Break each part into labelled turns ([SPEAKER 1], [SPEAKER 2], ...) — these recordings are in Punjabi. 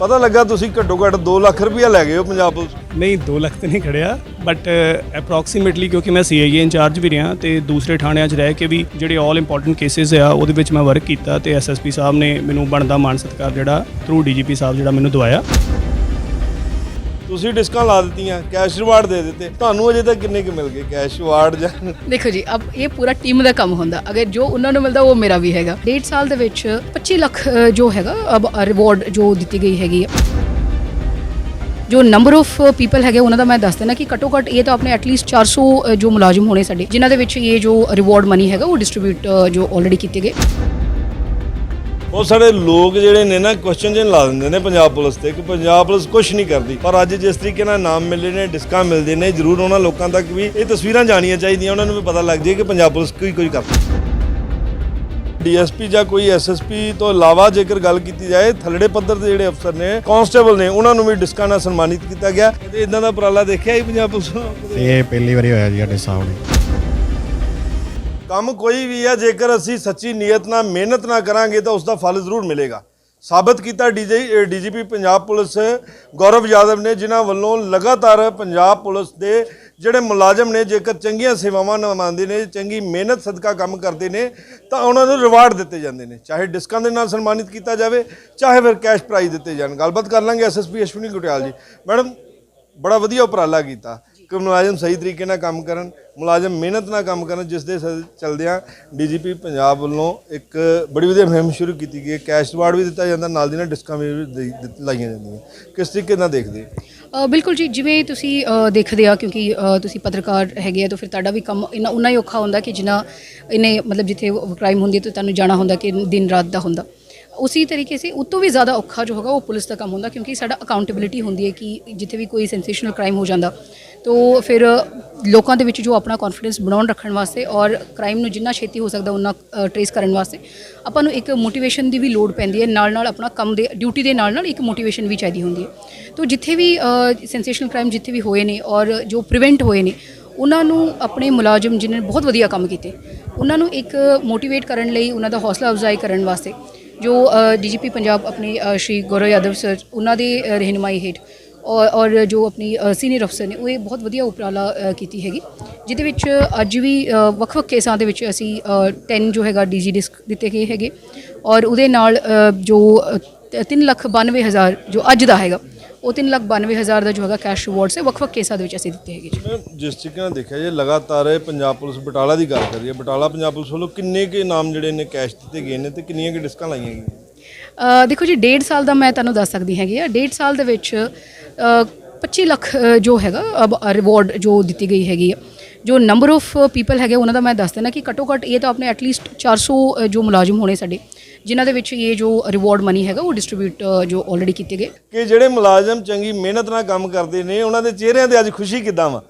[SPEAKER 1] ਪਤਾ ਲੱਗਾ ਤੁਸੀਂ ਘੱਟੋ ਘੱਟ 2 ਲੱਖ ਰੁਪਇਆ ਲੈ ਗਏ ਹੋ ਪੰਜਾਬ ਪੁਲਿਸ
[SPEAKER 2] ਨਹੀਂ 2 ਲੱਖ ਤੇ ਨਹੀਂ ਖੜਿਆ ਬਟ ਅਪਰੋਕਸੀਮੇਟਲੀ ਕਿਉਂਕਿ ਮੈਂ ਸੀਆਈਏ ਇੰਚਾਰਜ ਵੀ ਰਿਹਾ ਤੇ ਦੂਸਰੇ ਥਾਣਿਆਂ 'ਚ ਰਹਿ ਕੇ ਵੀ ਜਿਹੜੇ ਆਲ ਇੰਪੋਰਟੈਂਟ ਕੇਸਿਸ ਆ, ਉਹਦੇ ਵਿੱਚ ਮੈਂ ਵਰਕ ਕੀਤਾ ਤੇ ਐਸਐਸਪੀ ਸਾਹਿਬ ਨੇ ਮੈਨੂੰ ਬਣਦਾ ਮਾਨ ਸਤਿਕਾਰ ਜਿਹੜਾ ਥਰੂ ਡੀਜੀਪੀ ਸਾਹਿਬ ਜਿਹੜਾ ਮੈਨੂੰ ਦਵਾਇਆ।
[SPEAKER 1] ਤੁਸੀਂ ਡਿਸਕਾਂ ਲਾ ਦਿੱਤੀਆਂ ਕੈਸ਼ ਰਿਵਾਰਡ ਦੇ ਦਿੱਤੇ। ਤੁਹਾਨੂੰ ਅਜੇ ਤੱਕ ਕਿੰਨੇ ਕੁ ਮਿਲ ਗਏ ਕੈਸ਼ ਰਿਵਾਰਡ ਜਾਂ?
[SPEAKER 3] ਦੇਖੋ ਜੀ ਅਬ ਇਹ ਪੂਰਾ ਟੀਮ ਦਾ ਕੰਮ ਹੁੰਦਾ। ਅਗਰ ਜੋ ਉਹਨਾਂ ਨੂੰ ਮਿਲਦਾ ਉਹ ਮੇਰਾ ਵੀ ਹੈਗਾ। ਡੇਢ ਸਾਲ ਦੇ ਵਿੱਚ 25 ਲੱਖ ਅ, ਜੋ ਹੈਗਾ ਅਬ ਰਿਵਾਰਡ ਜੋ ਦਿੱਤੀ ਗਈ ਹੈਗੀ ਹੈ ਜੋ ਨੰਬਰ ਆਫ ਪੀਪਲ ਹੈਗੇ ਉਹਨਾਂ ਦਾ ਮੈਂ ਦੱਸ ਦੇਣਾ ਕਿ ਘੱਟੋ ਘੱਟ ਇਹ ਤਾਂ ਆਪਣੇ ਐਟਲੀਸਟ 400 ਅ, ਜੋ ਮੁਲਾਜ਼ਮ ਹੋਣੇ ਸਾਡੇ ਜਿਨ੍ਹਾਂ ਦੇ ਵਿੱਚ ਇਹ ਜੋ ਰਿਵਾਰਡ ਮਨੀ ਹੈਗਾ ਉਹ ਡਿਸਟ੍ਰੀਬਿਊਟ ਜੋ ਆਲਰੇਡੀ ਕੀਤੇ ਗਏ।
[SPEAKER 1] ਉਹ ਸਾਡੇ ਲੋਕ ਜਿਹੜੇ ਨੇ ਨਾ ਕੁਐਸਚਨ ਜਿਹਾ ਲਾ ਦਿੰਦੇ ਨੇ ਪੰਜਾਬ ਪੁਲਿਸ ਤੇ ਕਿ ਪੰਜਾਬ ਪੁਲਿਸ ਕੁਝ ਨਹੀਂ ਕਰਦੀ। ਪਰ ਅੱਜ ਜਿਸ ਤਰੀਕੇ ਨਾਲ ਨਾਮ ਮਿਲਦੇ ਨੇ, ਡਿਸਕਾਂ ਮਿਲਦੇ ਨੇ, ਜ਼ਰੂਰ ਉਹਨਾਂ ਲੋਕਾਂ ਤੱਕ ਵੀ ਇਹ ਤਸਵੀਰਾਂ ਜਾਣੀਆਂ ਚਾਹੀਦੀਆਂ, ਉਹਨਾਂ ਨੂੰ ਵੀ ਪਤਾ ਲੱਗ ਜਾਏ ਕਿ ਪੰਜਾਬ ਪੁਲਿਸ ਕੋਈ ਕੋਈ ਕਰਦੀ। ਡੀਐਸਪੀ ਜਾਂ ਕੋਈ ਐਸਐਸਪੀ ਤੋਂ ਇਲਾਵਾ ਜੇਕਰ ਗੱਲ ਕੀਤੀ ਜਾਏ, ਥੱਲੜੇ ਪੱਧਰ ਦੇ ਜਿਹੜੇ ਅਫਸਰ ਨੇ ਕਾਂਸਟੇਬਲ ਨੇ, ਉਹਨਾਂ ਨੂੰ ਵੀ ਡਿਸਕਾਂ ਨਾਲ ਸਨਮਾਨਿਤ ਕੀਤਾ ਗਿਆ। ਤੇ ਇਦਾਂ ਦਾ ਉਪਰਾਲਾ ਦੇਖਿਆ ਹੀ ਪੰਜਾਬ ਪੁਲਿਸ ਨੂੰ
[SPEAKER 4] ਇਹ ਪਹਿਲੀ ਵਾਰੀ ਹੋਇਆ ਜੀ ਸਾਡੇ ਸਾਹਮਣੇ।
[SPEAKER 1] ਕੰਮ ਕੋਈ ਵੀ ਹੈ, ਜੇਕਰ ਅਸੀਂ ਸੱਚੀ ਨੀਅਤ ਨਾਲ, ਮਿਹਨਤ ਨਾ ਕਰਾਂਗੇ ਤਾਂ ਉਸ ਦਾ ਫਲ ਜ਼ਰੂਰ ਮਿਲੇਗਾ। ਸਾਬਤ ਕੀਤਾ DG DGP Punjab police Gaurav Yadav ਨੇ, ਜਿਨ੍ਹਾਂ ਵੱਲੋਂ ਲਗਾਤਾਰ ਪੰਜਾਬ ਪੁਲਿਸ ਦੇ ਜਿਹੜੇ ਮੁਲਾਜ਼ਮ ਨੇ, ਜੇਕਰ ਚੰਗੀਆਂ ਸੇਵਾਵਾਂ ਨਿਭਾਉਂਦੇ ਨੇ, ਚੰਗੀ ਮਿਹਨਤ, ਸਦਕਾ ਕੰਮ ਕਰਦੇ ਨੇ, ਤਾਂ ਉਹਨਾਂ ਨੂੰ ਰਿਵਾਰਡ ਦਿੱਤੇ ਜਾਂਦੇ ਨੇ। ਚਾਹੇ ਡਿਸਕਾਂ ਦੇ ਨਾਲ ਸਨਮਾਨਿਤ ਕੀਤਾ ਜਾਵੇ, ਚਾਹੇ ਫਿਰ ਕੈਸ਼ ਪ੍ਰਾਈਜ਼ ਦਿੱਤੇ ਜਾਣ। ਗੱਲਬਾਤ ਕਰ ਲਾਂਗੇ ਐਸਐਸਪੀ ਅਸ਼ਵਨੀ ਗੁਟਿਆਲ ਜੀ। ਮੈਡਮ, ਬੜਾ ਵਧੀਆ ਉਪਰਾਲਾ ਕੀਤਾ। ਕਿ ਮੁਲਾਜ਼ਮ ਸਹੀ ਤਰੀਕੇ ਨਾਲ ਕੰਮ ਕਰਨ, ਮੁਲਾਜ਼ਮ ਮਿਹਨਤ ਨਾਲ ਕੰਮ ਕਰਨ, ਜਿਸ ਦੇ ਸ- ਚਲਦਿਆਂ ਡੀਜੀਪੀ ਪੰਜਾਬ ਵੱਲੋਂ ਇੱਕ ਬੜੀ ਵਧੀਆ ਮੁਹਿੰਮ ਸ਼ੁਰੂ ਕੀਤੀ ਗਈ ਹੈ। ਕੈਸ਼ ਰਿਵਾਰਡ ਵੀ ਦਿੱਤਾ ਜਾਂਦਾ, ਨਾਲ ਦੀ ਨਾਲ ਡਿਸਕਾਂ ਵੀ ਲਾਈਆਂ ਜਾਂਦੀਆਂ। ਕਿਸ ਤਰੀਕੇ ਨਾਲ ਦੇਖਦੇ
[SPEAKER 3] ਬਿਲਕੁਲ ਜੀ, ਜਿਵੇਂ ਤੁਸੀਂ ਦੇਖਦੇ ਆ, ਕਿਉਂਕਿ ਤੁਸੀਂ ਪੱਤਰਕਾਰ ਹੈਗੇ ਆ, ਤਾਂ ਫਿਰ ਤੁਹਾਡਾ ਵੀ ਕੰਮ ਇੰਨਾ, ਉਨਾ ਹੀ ਔਖਾ ਹੁੰਦਾ ਕਿ ਜਿੰਨਾ ਇਹਨੇ, ਮਤਲਬ ਜਿੱਥੇ ਕ੍ਰਾਈਮ ਹੁੰਦੀ ਹੈ, ਤਾਂ ਤੁਹਾਨੂੰ ਜਾਣਾ ਹੁੰਦਾ ਕਿ ਦਿਨ ਰਾਤ ਦਾ ਹੁੰਦਾ। ਉਸੇ ਤਰੀਕੇ ਸੇ ਉਤੋਂ ਵੀ ਜ਼ਿਆਦਾ ਔਖਾ ਜੋ ਹੋਗਾ, ਉਹ ਪੁਲਿਸ ਦਾ ਕੰਮ ਹੁੰਦਾ, ਕਿਉਂਕਿ ਸਾਡਾ ਅਕਾਊਂਟੇਬਿਲਿਟੀ ਹੁੰਦੀ ਹੈ ਕਿ ਜਿੱਥੇ ਵੀ ਕੋਈ ਸੈਂਸੇਸ਼ਨਲ ਕ੍ਰਾਈਮ ਹੋ ਜਾਂਦਾ ਤਾਂ ਫਿਰ ਲੋਕਾਂ ਦੇ ਵਿੱਚ ਜੋ ਆਪਣਾ ਕੌਨਫੀਡੈਂਸ ਬਣਾਉਣ ਰੱਖਣ ਵਾਸਤੇ ਔਰ ਕ੍ਰਾਈਮ ਨੂੰ ਜਿੰਨਾ ਛੇਤੀ ਹੋ ਸਕਦਾ ਉਹਨਾਂ ਟਰੇਸ ਕਰਨ ਵਾਸਤੇ ਆਪਾਂ ਨੂੰ ਇੱਕ ਮੋਟੀਵੇਸ਼ਨ ਦੀ ਵੀ ਲੋੜ ਪੈਂਦੀ ਹੈ। ਨਾਲ ਨਾਲ ਆਪਣਾ ਕੰਮ ਦੇ ਡਿਊਟੀ ਦੇ ਨਾਲ ਨਾਲ ਇੱਕ ਮੋਟੀਵੇਸ਼ਨ ਵੀ ਚਾਹੀਦੀ ਹੁੰਦੀ ਹੈ। ਤੋਂ ਜਿੱਥੇ ਵੀ ਸੈਂਸੇਸ਼ਨਲ ਕ੍ਰਾਈਮ ਜਿੱਥੇ ਵੀ ਹੋਏ ਨੇ ਔਰ ਜੋ ਪ੍ਰੀਵੈਂਟ ਹੋਏ ਨੇ ਉਹਨਾਂ ਨੂੰ ਆਪਣੇ ਮੁਲਾਜ਼ਮ ਜਿਨ੍ਹਾਂ ਨੇ ਬਹੁਤ ਵਧੀਆ ਕੰਮ ਕੀਤੇ ਉਹਨਾਂ ਨੂੰ ਇੱਕ ਮੋਟੀਵੇਟ ਕਰਨ ਲਈ ਉਹਨਾਂ ਦਾ ਹੌਸਲਾ ਅਫਜ਼ਾਈ ਕਰਨ ਵਾਸਤੇ ਜੋ ਡੀਜੀਪੀ ਪੰਜਾਬ ਆਪਣੇ ਸ਼੍ਰੀ ਗੌਰਵ ਯਾਦਵ ਸਰ ਉਹਨਾਂ ਦੇ ਅ, ਰਹਿਨੁਮਾਈ ਹੇਠ ਔਰ ਔਰ ਜੋ ਆਪਣੀ ਸੀਨੀਅਰ ਅਫਸਰ ਨੇ ਉਹ ਇਹ ਬਹੁਤ ਵਧੀਆ ਉਪਰਾਲਾ ਕੀਤੀ ਹੈਗੀ। ਜਿਹਦੇ ਵਿੱਚ ਅੱਜ ਵੀ ਵੱਖ-ਵੱਖ ਕੇਸਾਂ ਦੇ ਵਿੱਚ ਅਸੀਂ ਅ, 10 ਜੋ ਹੈਗਾ ਡੀਜੀ ਡਿਸਕ ਦਿੱਤੇ ਗਏ ਹੈਗੇ। ਔਰ ਉਹਦੇ ਨਾਲ ਜੋ 3 ਲੱਖ 92 ਹਜ਼ਾਰ ਜੋ ਅੱਜ ਦਾ ਹੈਗਾ ਉਹ 3 ਲੱਖ 92 ਹਜ਼ਾਰ ਦਾ ਜੋ ਹੈਗਾ ਕੈਸ਼ ਰਿਵਾਰਡ ਸੇ ਵੱਖ-ਵੱਖ ਕੇਸਾਂ ਦੇ ਵਿੱਚ ਅਸੀਂ ਦਿੱਤੇ ਹੈਗੇ ਜੀ।
[SPEAKER 1] ਮੈਂ ਜਿਸ ਤਰੀਕੇ ਨਾਲ ਦੇਖਿਆ ਜੇ ਲਗਾਤਾਰ ਇਹ ਪੰਜਾਬ ਪੁਲਿਸ ਬਟਾਲਾ ਦੀ ਗੱਲ ਕਰੀਏ ਬਟਾਲਾ ਪੰਜਾਬ ਪੁਲਿਸ ਵੱਲੋਂ ਕਿੰਨੇ ਕੇ ਨਾਮ ਜਿਹੜੇ ਨੇ ਕੈਸ਼ ਦਿੱਤੇ ਗਏ ਨੇ ਤੇ ਕਿੰਨੀਆਂ ਕੇ ਡਿਸਕਾਂ ਲਾਈਆਂ ਗਈਆਂ
[SPEAKER 3] ਅ, ਦੇਖੋ ਜੀ ਡੇਢ ਸਾਲ ਦਾ ਮੈਂ ਤੁਹਾਨੂੰ ਦੱਸ ਸਕਦੀ ਹੈਗੀ ਆ। ਡੇਢ ਸਾਲ ਦੇ ਵਿੱਚ ਅ, 25 ਲੱਖ ਜੋ ਹੈਗਾ ਅਬ ਰਿਵਾਰਡ ਜੋ ਦਿੱਤੀ ਗਈ ਹੈਗੀ ਆ। ਜੋ ਨੰਬਰ ਆਫ ਪੀਪਲ ਹੈਗੇ ਉਹਨਾਂ ਦਾ ਮੈਂ ਦੱਸ ਦੇਣਾ ਕਿ ਘੱਟੋ ਘੱਟ ਇਹ ਤਾਂ ਆਪਣੇ ਐਟਲੀਸਟ 400 ਅ, ਜੋ ਮੁਲਾਜ਼ਮ ਹੋਣੇ ਸਾਡੇ ਜਿਨ੍ਹਾਂ ਦੇ ਵਿੱਚ ਇਹ ਜੋ ਰਿਵਾਰਡ ਮਨੀ ਹੈਗਾ ਉਹ ਡਿਸਟ੍ਰੀਬਿਊਟ ਜੋ ਆਲਰੇਡੀ ਕੀਤੇ ਗਏ।
[SPEAKER 1] ਕਿ ਜਿਹੜੇ ਮੁਲਾਜ਼ਮ ਚੰਗੀ ਮਿਹਨਤ ਨਾਲ ਕੰਮ ਕਰਦੇ ਨੇ ਉਹਨਾਂ ਦੇ ਚਿਹਰਿਆਂ ਤੇ ਅੱਜ ਖੁਸ਼ੀ ਕਿੱਦਾਂ ਵਾ?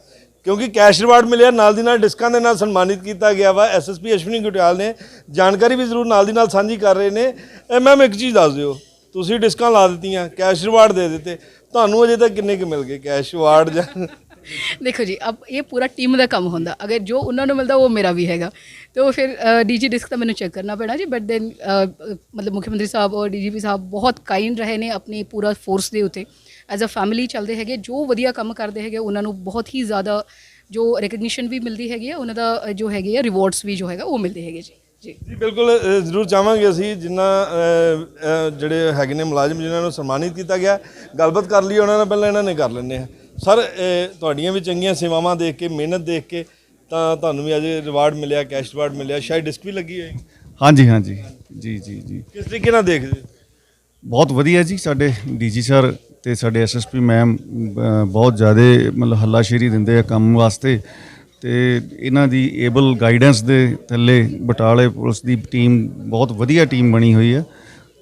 [SPEAKER 1] ਕਿਉਂਕਿ ਕੈਸ਼ ਰਿਵਾਰਡ ਮਿਲਿਆ, ਨਾਲ ਦੀ ਨਾਲ ਡਿਸਕਾਂ ਦੇ ਨਾਲ ਸਨਮਾਨਿਤ ਕੀਤਾ ਗਿਆ ਵਾ। ਐਸਐਸਪੀ ਅਸ਼ਵਨੀ ਗੁਟਿਆਲ ਨੇ। ਜਾਣਕਾਰੀ ਵੀ ਜ਼ਰੂਰ ਨਾਲ ਦੀ ਨਾਲ ਸਾਂਝੀ ਕਰ ਰਹੇ ਨੇ। ਇਹ ਮੈਮ ਇੱਕ ਚੀਜ਼ ਦੱਸ ਦਿਓ, ਤੁਸੀਂ ਡਿਸਕਾਂ ਲਾ ਦਿੱਤੀਆਂ ਕੈਸ਼ ਰਿਵਾਰਡ ਦੇ ਦਿੱਤੇ। ਤੁਹਾਨੂੰ ਅਜੇ ਤੱਕ ਕਿੰਨੇ ਕੁ ਮਿਲ ਗਏ? ਕੈਸ਼ ਰਿਵਾਰਡ ਜਾਂ
[SPEAKER 3] ਦੇਖੋ ਜੀ ਅਬ ਇਹ ਪੂਰਾ ਟੀਮ ਦਾ ਕੰਮ ਹੁੰਦਾ। ਅਗਰ ਜੋ ਉਹਨਾਂ ਨੂੰ ਮਿਲਦਾ, ਉਹ ਮੇਰਾ ਵੀ ਹੈਗਾ। ਤੇ ਉਹ ਫਿਰ ਡੀਜੀ ਡਿਸਕ ਤਾਂ ਮੈਨੂੰ ਚੈੱਕ ਕਰਨਾ ਪੈਣਾ ਜੀ ਬਟ ਦੈਨ ਮਤਲਬ ਮੁੱਖ ਮੰਤਰੀ ਸਾਹਿਬ ਔਰ ਡੀਜੀਪੀ ਸਾਹਿਬ ਬਹੁਤ ਕਾਈਂਡ ਰਹੇ ਨੇ ਆਪਣੀ ਪੂਰਾ ਫੋਰਸ ਦੇ ਉੱਤੇ। ਐਜ਼ ਅ ਫੈਮਿਲੀ ਚੱਲਦੇ ਹੈਗੇ, ਜੋ ਵਧੀਆ ਕੰਮ ਕਰਦੇ ਹੈਗੇ, ਉਹਨਾਂ ਨੂੰ ਬਹੁਤ ਹੀ ਜ਼ਿਆਦਾ ਜੋ ਰੈਕਗਨੀਸ਼ਨ ਵੀ ਮਿਲਦੀ ਹੈਗੀ ਹੈ ਉਹਨਾਂ ਦਾ ਜੋ ਹੈਗੇ ਆ ਰਿਵਾਰਡਸ ਵੀ ਜੋ ਹੈਗਾ, ਉਹ ਮਿਲਦੇ ਹੈਗੇ ਜੀ। ਜੀ।
[SPEAKER 1] ਬਿਲਕੁਲ ਜ਼ਰੂਰ ਚਾਹਾਂਗੇ ਅਸੀਂ, ਜਿੰਨਾ ਜਿਹੜੇ ਹੈਗੇ ਨੇ ਮੁਲਾਜ਼ਮ, ਜਿਨ੍ਹਾਂ ਨੂੰ ਸਨਮਾਨਿਤ ਕੀਤਾ ਗਿਆ, ਗੱਲਬਾਤ ਕਰ ਲਈ ਉਹਨਾਂ ਨਾਲ ਪਹਿਲਾਂ ਇਹਨਾਂ ਨੇ ਕਰ ਲੈਂਦੇ ਆ ਸਰ ਤੁਹਾਡੀਆਂ ਵੀ ਚੰਗੀਆਂ ਸੇਵਾਵਾਂ ਦੇਖ ਕੇ ਮਿਹਨਤ ਦੇਖ ਕੇ ਤਾਂ ਤੁਹਾਨੂੰ ਵੀ ਅੱਜ ਰਿਵਾਰਡ ਮਿਲਿਆ ਕੈਸ਼ ਰਿਵਾਰਡ ਮਿਲਿਆ। ਸ਼ਾਇਦ ਡਿਸਕ ਵੀ ਲੱਗੀ ਹੋਏਗੀ।
[SPEAKER 4] ਹਾਂਜੀ ਹਾਂਜੀ। ਜੀ ਜੀ ਜੀ।
[SPEAKER 1] ਕਿਸ ਤਰੀਕੇ ਨਾਲ ਦੇਖਦੇ?
[SPEAKER 4] ਬਹੁਤ ਵਧੀਆ ਜੀ ਸਾਡੇ ਡੀਜੀ ਸਰ ਤੇ ਸਾਡੇ ਐਸਐਸਪੀ ਮੈਮ ਬਹੁਤ ਜ਼ਿਆਦਾ ਮਤਲਬ ਹੱਲਾਸ਼ੇਰੀ ਦਿੰਦੇ ਆ ਕੰਮ ਵਾਸਤੇ ਤੇ ਇਹਨਾਂ ਦੀ ਏਬਲ ਗਾਈਡੈਂਸ ਦੇ ਥੱਲੇ ਬਟਾਲੇ ਪੁਲਿਸ ਦੀ ਟੀਮ ਬਹੁਤ ਵਧੀਆ ਟੀਮ ਬਣੀ ਹੋਈ ਹੈ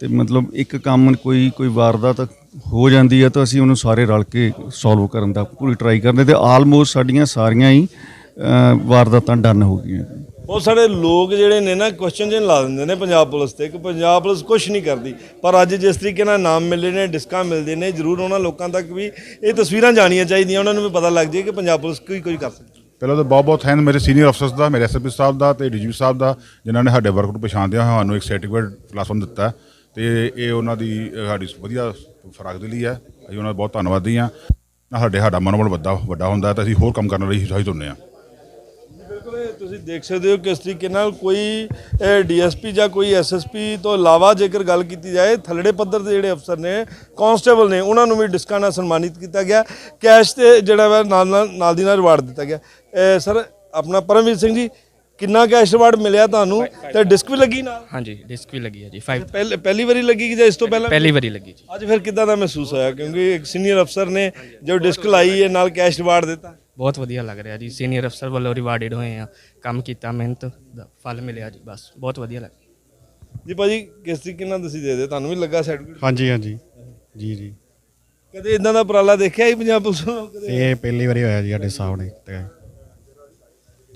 [SPEAKER 4] ਤੇ ਮਤਲਬ ਇੱਕ ਕੰਮ ਕੋਈ ਕੋਈ ਵਾਰਦਾਤ ਹੋ ਜਾਂਦੀ ਹੈ ਤਾਂ ਅਸੀਂ ਉਹਨੂੰ ਸਾਰੇ ਰਲ ਕੇ ਸੋਲਵ ਕਰਨ ਦਾ ਪੂਰੀ ਟਰਾਈ ਕਰਦੇ ਤੇ ਆਲਮੋਸਟ ਸਾਡੀਆਂ ਸਾਰੀਆਂ ਹੀ ਵਾਰਦਾਤਾਂ ਡਨ ਹੋ ਗਈਆਂ।
[SPEAKER 1] ਬਹੁਤ ਸਾਰੇ ਲੋਕ ਜਿਹੜੇ ਨੇ ਨਾ ਕੁਐਸਚਨ ਜਿਹਾ ਲਾ ਦਿੰਦੇ ਨੇ ਪੰਜਾਬ ਪੁਲਿਸ ਤੇ ਕਿ ਪੰਜਾਬ ਪੁਲਿਸ ਕੁਝ ਨਹੀਂ ਕਰਦੀ। ਪਰ ਅੱਜ ਜਿਸ ਤਰੀਕੇ ਨਾਲ ਨਾਮ ਮਿਲੇ ਨੇ ਡਿਸਕਾਂ ਮਿਲਦੇ ਨੇ ਜ਼ਰੂਰ ਉਹਨਾਂ ਲੋਕਾਂ ਤੱਕ ਵੀ ਇਹ ਤਸਵੀਰਾਂ ਜਾਣੀਆਂ ਚਾਹੀਦੀਆਂ ਉਹਨਾਂ ਨੂੰ ਵੀ ਪਤਾ ਲੱਗ ਜਾਏ ਕਿ ਪੰਜਾਬ ਪੁਲਿਸ ਕੋਈ ਕੋਈ ਕਰ ਸਕਦੀ।
[SPEAKER 5] ਪਹਿਲਾਂ ਤਾਂ ਬਹੁਤ ਬਹੁਤ ਥੈਂਕ ਮੇਰੇ ਸੀਨੀਅਰ ਅਫਸਰਸ ਦਾ ਮੇਰੇ ਐਸਐਸਪੀ ਸਾਹਿਬ ਦਾ ਤੇ ਡੀਜੀਪੀ ਸਾਹਿਬ ਦਾ ਜਿਨ੍ਹਾਂ ਨੇ ਸਾਡੇ ਵਰਕ ਨੂੰ ਪਛਾਣਦਿਆਂ ਹੋਇਆ ਸਾਨੂੰ ਇੱਕ ਸਰਟੀਫਿਕੇਟ ਪਲੱਸ 1 ਦਿੱਤਾ। ਤੇ ਇਹ ਉਹਨਾਂ ਦੀ ਸਾਡੀ ਵਧੀਆ ਫਰਾਗ ਦੇ ਲਈ ਹੈ ਅਸੀਂ ਉਹਨਾਂ ਦਾ ਬਹੁਤ ਧੰਨਵਾਦੀ ਹਾਂ। ਸਾਡੇ, ਸਾਡਾ ਮਨੋਬਲ ਵੱਡਾ ਵੱਡਾ ਹੁੰਦਾ ਤਾਂ ਅਸੀਂ ਹੋਰ ਕੰਮ ਕਰਨ ਲਈ ਉਤਸ਼ਾਹਿਤ ਹੁੰਦੇ ਹਾਂ।
[SPEAKER 1] ਬਿਲਕੁਲ ਤੁਸੀਂ ਦੇਖ ਸਕਦੇ ਹੋ ਕਿਸ ਤਰੀਕੇ ਨਾਲ ਕੋਈ ਡੀਐਸਪੀ ਜਾਂ ਕੋਈ ਐਸਐਸਪੀ ਤੋਂ ਇਲਾਵਾ ਜੇਕਰ ਗੱਲ ਕੀਤੀ ਜਾਏ, ਥੱਲੜੇ ਪੱਧਰ ਦੇ ਜਿਹੜੇ ਅਫਸਰ ਨੇ, ਕਾਂਸਟੇਬਲ ਨੇ, ਉਹਨਾਂ ਨੂੰ ਵੀ ਡਿਸਕਾਂ ਨਾਲ ਸਨਮਾਨਿਤ ਕੀਤਾ ਗਿਆ। ਕੈਸ਼ ਤੇ ਜਿਹੜਾ ਵਾ ਨਾਲ ਨਾਲ ਦੀ ਨਾਲ ਰਿਵਾਰਡ ਦਿੱਤਾ ਗਿਆ। ਸਰ, ਆਪਣਾ ਪਰਮਵੀਰ ਸਿੰਘ ਜੀ ਕਿੰਨਾ ਕੈਸ਼ ਰਿਵਾਰਡ ਮਿਲਿਆ ਤੁਹਾਨੂੰ? ਤੇ ਡਿਸਕ ਵੀ ਲੱਗੀ ਨਾਲ?
[SPEAKER 6] ਹਾਂਜੀ ਡਿਸਕ ਵੀ ਲੱਗੀ ਹੈ ਜੀ 5
[SPEAKER 1] ਪਹਿਲ- ਪਹਿਲੀ ਵਾਰੀ ਲੱਗੀ ਕਿ ਜਾਂ ਇਸ ਤੋਂ ਪਹਿਲਾਂ?
[SPEAKER 6] ਪਹਿਲੀ ਵਾਰੀ ਲੱਗੀ ਜੀ।
[SPEAKER 1] ਅੱਜ ਫਿਰ ਕਿੱਦਾਂ ਦਾ ਮਹਿਸੂਸ ਹੋਇਆ? ਕਿਉਂਕਿ ਇੱਕ ਸੀਨੀਅਰ ਅਫਸਰ ਨੇ ਜੋ ਡਿਸਕ ਲਾਈ ਹੈ ਨਾਲ ਕੈਸ਼ ਰਿਵਾਰਡ ਦਿੱਤਾ।
[SPEAKER 6] ਬਹੁਤ ਵਧੀਆ ਲੱਗ ਰਿਹਾ ਜੀ। ਸੀਨੀਅਰ ਅਫਸਰ ਵੱਲੋਂ ਰਿਵਾਰਡਡ ਹੋਏ ਆ ਕੰਮ ਕੀਤਾ ਮਿਹਨਤ ਦਾ ਫਲ ਮਿਲਿਆ ਜੀ ਬਸ। ਬਹੁਤ ਵਧੀਆ ਲੱਗ
[SPEAKER 1] ਜੀ ਭਾਜੀ ਕਿਸ ਤਰੀਕੇ ਨਾਲ ਤੁਸੀਂ ਦੇ ਦੇ ਤੁਹਾਨੂੰ ਵੀ ਲੱਗਾ ਸਰਟੀਫਿਕੇਟ
[SPEAKER 7] ਹਾਂਜੀ ਹਾਂਜੀ। ਜੀ ਜੀ।
[SPEAKER 1] ਕਦੇ ਇਦਾਂ ਦਾ ਉਪਰਾਲਾ ਦੇਖਿਆ ਹੀ ਪੰਜਾਬ ਪੁਲਿਸ ਨੂੰ ਕਦੇ?
[SPEAKER 7] ਇਹ ਪਹਿਲੀ ਵਾਰੀ ਹੋਇਆ ਜੀ ਸਾਡੇ ਸਾਹਮਣੇ। ਤੇ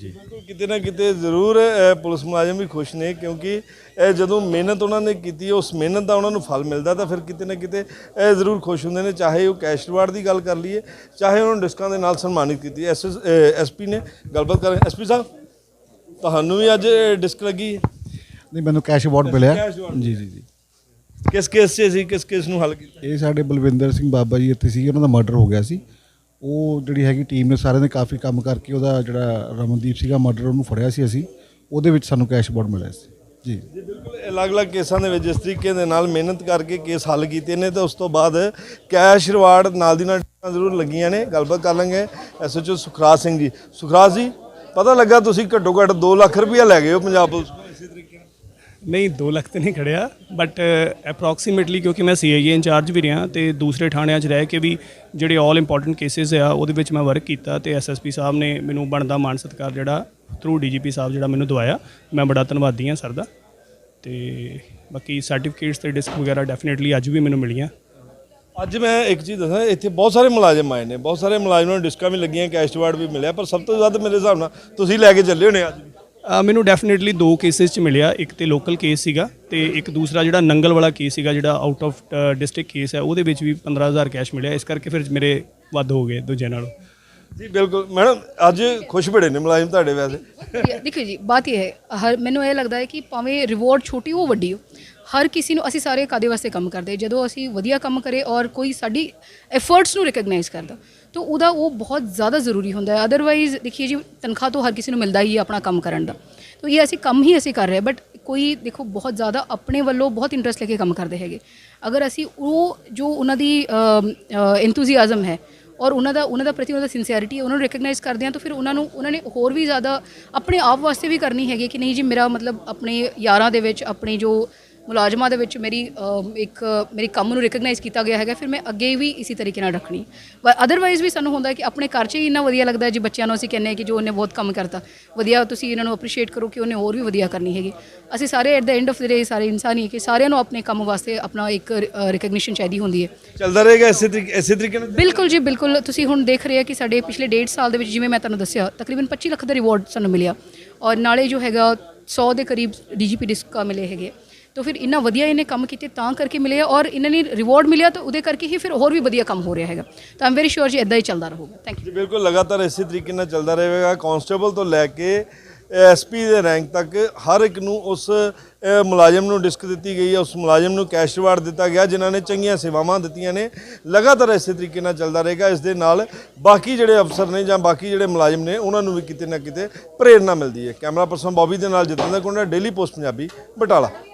[SPEAKER 1] ਬਿਲਕੁਲ ਕਿਤੇ ਨਾ ਕਿਤੇ ਜ਼ਰੂਰ ਅ, ਪੁਲਿਸ ਮੁਲਾਜ਼ਮ ਵੀ ਖੁਸ਼ ਨੇ ਕਿਉਂਕਿ ਇਹ ਜਦੋਂ ਮਿਹਨਤ ਉਹਨਾਂ ਨੇ ਕੀਤੀ ਉਸ ਮਿਹਨਤ ਦਾ ਉਹਨਾਂ ਨੂੰ ਫਲ ਮਿਲਦਾ ਤਾਂ ਫਿਰ ਕਿਤੇ ਨਾ ਕਿਤੇ ਇਹ ਜ਼ਰੂਰ ਖੁਸ਼ ਹੁੰਦੇ ਨੇ ਚਾਹੇ ਉਹ ਕੈਸ਼ ਰਿਵਾਰਡ ਦੀ ਗੱਲ ਕਰ ਲਈਏ ਚਾਹੇ ਉਹਨਾਂ ਨੂੰ ਡਿਸਕਾਂ ਦੇ ਨਾਲ ਸਨਮਾਨਿਤ ਕੀਤੀ। ਐਸ ਐਸਪੀ ਨੇ ਗੱਲਬਾਤ ਕਰ ਐਸਪੀ ਸਾਹਿਬ ਤੁਹਾਨੂੰ ਵੀ ਅੱਜ ਡਿਸਕ ਲੱਗੀ ਹੈ?
[SPEAKER 7] ਨਹੀਂ ਮੈਨੂੰ ਕੈਸ਼ ਅਵਾਰਡ ਮਿਲਿਆ।
[SPEAKER 1] award
[SPEAKER 7] ਜੀ ਜੀ ਜੀ।
[SPEAKER 1] ਕਿਸ ਕੇਸ 'ਚ ਸੀ ਕਿਸ ਕੇਸ ਨੂੰ ਹੱਲ ਕੀਤਾ?
[SPEAKER 7] ਇਹ ਸਾਡੇ ਬਲਵਿੰਦਰ ਸਿੰਘ ਬਾਬਾ ਜੀ ਇੱਥੇ ਸੀ ਉਹਨਾਂ ਦਾ ਮਰਡਰ ਹੋ ਗਿਆ ਸੀ। ਉਹ ਜਿਹੜੀ ਹੈਗੀ ਟੀਮ ਨੇ ਸਾਰਿਆਂ ਨੇ ਕਾਫੀ ਕੰਮ ਕਰਕੇ ਉਹਦਾ ਜਿਹੜਾ ਰਮਨਦੀਪ ਸੀਗਾ ਮਰਡਰ ਉਹਨੂੰ ਫੜਿਆ ਸੀ ਅਸੀਂ। ਉਹਦੇ ਵਿੱਚ ਸਾਨੂੰ ਕੈਸ਼ ਅਵਾਰਡ ਮਿਲਿਆ ਸੀ। ਜੀ।
[SPEAKER 1] ਜੀ, ਬਿਲਕੁਲ ਅਲੱਗ-ਅਲੱਗ ਕੇਸਾਂ ਦੇ ਵਿੱਚ ਜਿਸ ਤਰੀਕੇ ਦੇ ਨਾਲ ਮਿਹਨਤ ਕਰਕੇ ਕੇਸ ਹੱਲ ਕੀਤੇ ਨੇ, ਤੇ ਉਸ ਤੋਂ ਬਾਅਦ ਕੈਸ਼ ਰਿਵਾਰਡ ਨਾਲ ਦੀ ਨਾਲ ਜ਼ਰੂਰ ਲੱਗੀਆਂ ਨੇ। ਗੱਲਬਾਤ ਕਰ ਲਾਂਗੇ ਐਸਐਚਓ ਸੁਖਰਾਜ ਸਿੰਘ ਜੀ। ਸੁਖਰਾਜ ਜੀ, ਪਤਾ ਲੱਗਾ ਤੁਸੀਂ ਘੱਟੋ ਘੱਟ 2 ਲੱਖ ਰੁਪਇਆ ਲੈ ਗਏ ਹੋ ਪੰਜਾਬ ਪੁਲਿਸ ਕੋਲ ਇਸੇ ਤਰੀਕੇ ਨਾਲ
[SPEAKER 2] ਨਹੀਂ 2 ਲੱਖ ਤੇ ਨਹੀਂ ਖੜਿਆ ਬਟ ਅਪਰੋਕਸੀਮੇਟਲੀ ਕਿਉਂਕਿ ਮੈਂ ਸੀਆਈਏ ਇੰਚਾਰਜ ਵੀ ਰਿਹਾ ਤੇ ਦੂਸਰੇ ਥਾਣਿਆਂ 'ਚ ਰਹਿ ਕੇ ਵੀ ਜਿਹੜੇ ਆਲ ਇੰਪੋਰਟੈਂਟ ਕੇਸਿਸ ਆ, ਉਹਦੇ ਵਿੱਚ ਮੈਂ ਵਰਕ ਕੀਤਾ ਤੇ ਐਸਐਸਪੀ ਸਾਹਿਬ ਨੇ ਮੈਨੂੰ ਬਣਦਾ ਮਾਣ ਸਤਿਕਾਰ ਜਿਹੜਾ ਥਰੂ ਡੀਜੀਪੀ ਸਾਹਿਬ ਜਿਹੜਾ ਮੈਨੂੰ ਦਵਾਇਆ। ਮੈਂ ਬੜਾ ਧੰਨਵਾਦੀ ਹਾਂ ਸਰ ਦਾ ਤੇ ਬਾਕੀ ਸਰਟੀਫਿਕੇਟਸ ਤੇ ਡਿਸਕ ਵਗੈਰਾ ਡੈਫੀਨਿਟਲੀ ਅੱਜ ਵੀ ਮੈਨੂੰ ਮਿਲੀਆਂ।
[SPEAKER 1] ਅੱਜ ਮੈਂ ਇੱਕ ਚੀਜ਼ ਦੱਸਾਂ, ਇੱਥੇ ਬਹੁਤ ਸਾਰੇ ਮੁਲਾਜ਼ਮ ਆਏ ਨੇ, ਬਹੁਤ ਸਾਰੇ ਮੁਲਾਜ਼ਮਾਂ ਨੂੰ ਡਿਸਕਾਂ ਵੀ ਲੱਗੀਆਂ ਕੈਸ਼ ਰਿਵਾਰਡ ਵੀ ਮਿਲਿਆ, ਪਰ ਸਭ ਤੋਂ ਵੱਧ ਮੇਰੇ ਹਿਸਾਬ ਨਾਲ ਤੁਸੀਂ ਲੈ ਕੇ ਚੱਲੇ ਹੋਣੇ ਅੱਜ ਵੀ।
[SPEAKER 2] ਅ, ਮੈਨੂੰ ਡੈਫੀਨਿਟਲੀ ਦੋ ਕੇਸਿਸ ਚ ਮਿਲਿਆ ਇੱਕ ਤੇ ਲੋਕਲ ਕੇਸ ਸੀਗਾ ਤੇ ਇੱਕ ਦੂਸਰਾ ਜਿਹੜਾ ਨੰਗਲ ਵਾਲਾ ਕੇਸ ਸੀਗਾ ਜਿਹੜਾ ਆਊਟ ਆਫ ਡਿਸਟ੍ਰਿਕਟ ਕੇਸ ਹੈ ਉਹਦੇ ਵਿੱਚ ਵੀ 15000 ਕੈਸ਼ ਮਿਲਿਆ। ਇਸ ਕਰਕੇ ਫਿਰ ਮੇਰੇ ਵੱਧ ਹੋ ਗਏ ਦੂਜੇ ਨਾਲੋਂ।
[SPEAKER 1] ਜੀ ਬਿਲਕੁਲ। ਮੈਡਮ ਅੱਜ ਖੁਸ਼ ਬੜੇ ਨੇ ਮੁਲਾਜ਼ਮ ਤੁਹਾਡੇ ਵੈਸੇ।
[SPEAKER 3] ਦੇਖੋ ਜੀ ਬਾਤ ਇਹ ਹੈ ਹਰ ਮੈਨੂੰ ਇਹ ਲੱਗਦਾ ਹੈ ਕਿ ਭਾਵੇਂ ਰਿਵਾਰਡ ਛੋਟੀ ਹੋ ਵੱਡੀ ਹੋ ਹਰ ਕਿਸੇ ਨੂੰ ਅਸੀਂ ਸਾਰੇ ਕਾਦੇ ਵਾਸਤੇ ਕੰਮ ਕਰਦੇ ਜਦੋਂ ਅਸੀਂ ਵਧੀਆ ਕੰਮ ਕਰੇ ਔਰ ਕੋਈ ਸਾਡੀ ਐਫਰਟਸ ਨੂੰ ਰਿਕਗਨਾਈਜ਼ ਕਰਦਾ ਤਾਂ ਉਹਦਾ ਉਹ ਬਹੁਤ ਜ਼ਿਆਦਾ ਜ਼ਰੂਰੀ ਹੁੰਦਾ ਹੈ। ਅਦਰਵਾਈਜ਼ ਦੇਖੀਏ ਜੀ, ਤਨਖਾਹ ਤੋਂ ਹਰ ਕਿਸੇ ਨੂੰ ਮਿਲਦਾ ਹੀ ਹੈ ਆਪਣਾ ਕੰਮ ਕਰਨ ਦਾ। ਤਾਂ ਇਹ ਅਸੀਂ ਕੰਮ ਹੀ ਅਸੀਂ ਕਰ ਰਹੇ ਬਟ ਕੋਈ ਦੇਖੋ ਬਹੁਤ ਜ਼ਿਆਦਾ ਆਪਣੇ ਵੱਲੋਂ ਬਹੁਤ ਇੰਟਰਸਟ ਲੈ ਕੇ ਕੰਮ ਕਰਦੇ ਹੈਗੇ। ਅਗਰ ਅਸੀਂ ਉਹ ਜੋ ਉਹਨਾਂ ਦੀ ਐਂਥੂਸੀਆਜ਼ਮ ਹੈ ਔਰ ਉਹਨਾਂ ਦਾ ਉਹਨਾਂ ਦਾ ਪ੍ਰਤੀ ਉਹਨਾਂ ਦਾ ਸਿੰਸੀਅਰਿਟੀ ਉਹਨਾਂ ਨੂੰ ਰੈਕਗਨਾਈਜ਼ ਕਰਦੇ ਆ ਤਾਂ ਫਿਰ ਉਹਨਾਂ ਨੂੰ, ਉਹਨਾਂ ਨੇ ਹੋਰ ਵੀ ਜ਼ਿਆਦਾ ਆਪਣੇ ਆਪ ਵਾਸਤੇ ਵੀ ਕਰਨੀ ਹੈਗੀ ਕਿ ਨਹੀਂ ਜੀ, ਮੇਰਾ ਮਤਲਬ ਆਪਣੇ ਯਾਰਾਂ ਦੇ ਵਿੱਚ, ਆਪਣੇ ਜੋ ਮੁਲਾਜ਼ਮਾਂ ਦੇ ਵਿੱਚ ਮੇਰੀ ਇੱਕ ਮੇਰੀ ਕੰਮ ਨੂੰ ਰੈਕਗਨਾਈਜ਼ ਕੀਤਾ ਗਿਆ ਹੈਗਾ ਫਿਰ ਮੈਂ ਅੱਗੇ ਵੀ ਇਸੇ ਤਰੀਕੇ ਨਾਲ ਰੱਖਣੀ। ਅਦਰਵਾਈਜ਼ ਵੀ ਸਾਨੂੰ ਹੁੰਦਾ ਹੈ ਕਿ ਆਪਣੇ ਘਰ 'ਚ ਹੀ ਇੰਨਾ ਵਧੀਆ ਲੱਗਦਾ ਹੈ ਜੀ ਬੱਚਿਆਂ ਨੂੰ ਅਸੀਂ ਕਹਿੰਦੇ ਹਾਂ ਕਿ ਜੋ ਉਹਨੇ ਬਹੁਤ ਕੰਮ ਕਰਤਾ ਵਧੀਆ ਤੁਸੀਂ ਇਹਨਾਂ ਨੂੰ ਅਪਰੀਸ਼ੀਏਟ ਕਰੋ ਕਿ ਉਹਨੇ ਹੋਰ ਵੀ ਵਧੀਆ ਕਰਨੀ ਹੈਗੀ। ਅਸੀਂ ਸਾਰੇ at the end of the day ਸਾਰੇ ਇਨਸਾਨ ਹੀ ਹੈ ਕਿ ਸਾਰਿਆਂ ਨੂੰ ਆਪਣੇ ਕੰਮ ਵਾਸਤੇ ਆਪਣਾ ਇੱਕ ਰੈਕਗਨੀਸ਼ਨ ਚਾਹੀਦੀ ਹੁੰਦੀ ਹੈ।
[SPEAKER 1] ਚੱਲਦਾ ਰਹੇਗਾ ਇਸੇ ਤਰੀਕੇ ਇਸੇ ਤਰੀਕੇ ਨਾਲ?
[SPEAKER 3] ਬਿਲਕੁਲ ਜੀ ਬਿਲਕੁਲ। ਤੁਸੀਂ ਹੁਣ ਦੇਖ ਰਹੇ ਆ ਕਿ ਸਾਡੇ ਪਿਛਲੇ ਡੇਢ ਸਾਲ ਦੇ ਵਿੱਚ ਜਿਵੇਂ ਮੈਂ ਤੁਹਾਨੂੰ ਦੱਸਿਆ ਤਕਰੀਬਨ 25 ਲੱਖ ਦਾ ਰਿਵਾਰਡ ਸਾਨੂੰ ਮਿਲਿਆ। ਔਰ ਨਾਲੇ ਜੋ ਹੈਗਾ 100 ਦੇ ਕਰੀਬ ਡੀਜੀਪੀ ਡਿਸਕਾ ਮਿਲੇ ਹੈਗੇ। ਤਾਂ ਫਿਰ ਇੰਨਾ ਵਧੀਆ ਇਹਨੇ ਕੰਮ ਕੀਤੇ ਤਾਂ ਕਰਕੇ ਮਿਲੇ ਔਰ ਇਹਨਾਂ ਨੇ ਰਿਵਾਰਡ ਮਿਲਿਆ ਤਾਂ ਉਹਦੇ ਕਰਕੇ ਹੀ ਫਿਰ ਹੋਰ ਵੀ ਵਧੀਆ ਕੰਮ ਹੋ ਰਿਹਾ ਹੈਗਾ ਤਾਂ ਆਮ ਵੈਰੀ ਸ਼ੋਰ ਜੀ ਇਦਾਂ ਹੀ ਚੱਲਦਾ ਰਹੂਗਾ ਥੈਂਕ ਯੂ
[SPEAKER 1] ਜੀ ਬਿਲਕੁਲ ਲਗਾਤਾਰ ਇਸੇ ਤਰੀਕੇ ਨਾਲ ਚੱਲਦਾ ਰਹੇਗਾ ਕਾਂਸਟੇਬਲ ਤੋਂ ਲੈ ਕੇ ਐਸਪੀ ਦੇ ਰੈਂਕ ਤੱਕ ਹਰ ਇੱਕ ਨੂੰ ਉਸ ਮੁਲਾਜ਼ਮ ਨੂੰ ਡਿਸਕ ਦਿੱਤੀ ਗਈ ਹੈ ਉਸ ਮੁਲਾਜ਼ਮ ਨੂੰ ਕੈਸ਼ ਰਿਵਾਰਡ ਦਿੱਤਾ ਗਿਆ ਜਿਨ੍ਹਾਂ ਨੇ ਚੰਗੀਆਂ ਸੇਵਾਵਾਂ ਦਿੱਤੀਆਂ ਨੇ ਲਗਾਤਾਰ ਇਸੇ ਤਰੀਕੇ ਨਾਲ ਚੱਲਦਾ ਰਹੇਗਾ ਇਸ ਦੇ ਨਾਲ ਬਾਕੀ ਜਿਹੜੇ ਅਫਸਰ ਨੇ ਜਾਂ ਬਾਕੀ ਜਿਹੜੇ ਮੁਲਾਜ਼ਮ ਨੇ ਉਹਨਾਂ ਨੂੰ ਵੀ ਕਿਤੇ ਨਾ ਕਿਤੇ ਪ੍ਰੇਰਣਾ ਮਿਲਦੀ ਹੈ ਕੈਮਰਾ ਪਰਸਨ ਬੌਬੀ ਦੇ ਨਾਲ ਜਤਿੰਦਰ ਕੁੰਡਾ ਡੇਲੀ ਪੋਸਟ ਪੰਜਾਬੀ ਬਟਾਲਾ